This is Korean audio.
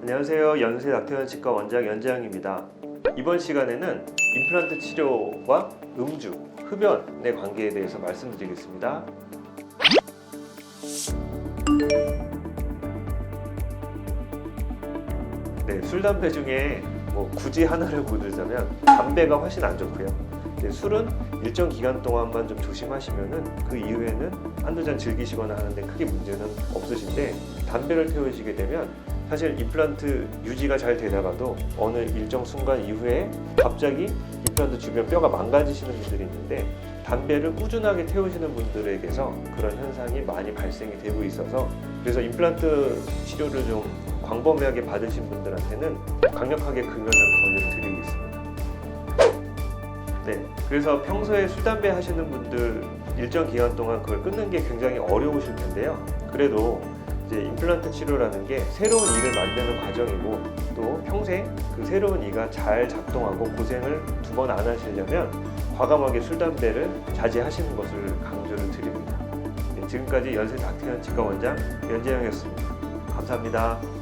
안녕하세요. 연세 닥터현 치과 원장 연재양입니다. 이번 시간에는 임플란트 치료와 음주, 흡연의 관계에 대해서 말씀드리겠습니다. 네, 술, 담배 중에 뭐 굳이 하나를 고르자면 담배가 훨씬 안 좋고요. 네, 술은 일정 기간 동안만 좀 조심하시면은 그 이후에는 한두 잔 즐기시거나 하는데 크게 문제는 없으신데 담배를 태우시게 되면 사실 임플란트 유지가 잘 되다가도 어느 일정 순간 이후에 갑자기 임플란트 주변 뼈가 망가지시는 분들이 있는데 담배를 꾸준하게 태우시는 분들에게서 그런 현상이 많이 발생이 되고 있어서 그래서 임플란트 치료를 좀 광범위하게 받으신 분들한테는 강력하게 금연을 권유드리고 있습니다. 네, 그래서 평소에 술, 담배 하시는 분들 일정 기간 동안 그걸 끊는 게 굉장히 어려우실 텐데요. 그래도 이제 임플란트 치료라는 게 새로운 이를 만드는 과정이고 또 평생 그 새로운 이가 잘 작동하고 고생을 두 번 안 하시려면 과감하게 술, 담배를 자제하시는 것을 강조를 드립니다. 네, 지금까지 연세 닥터현 치과 원장 연재영이었습니다. 감사합니다.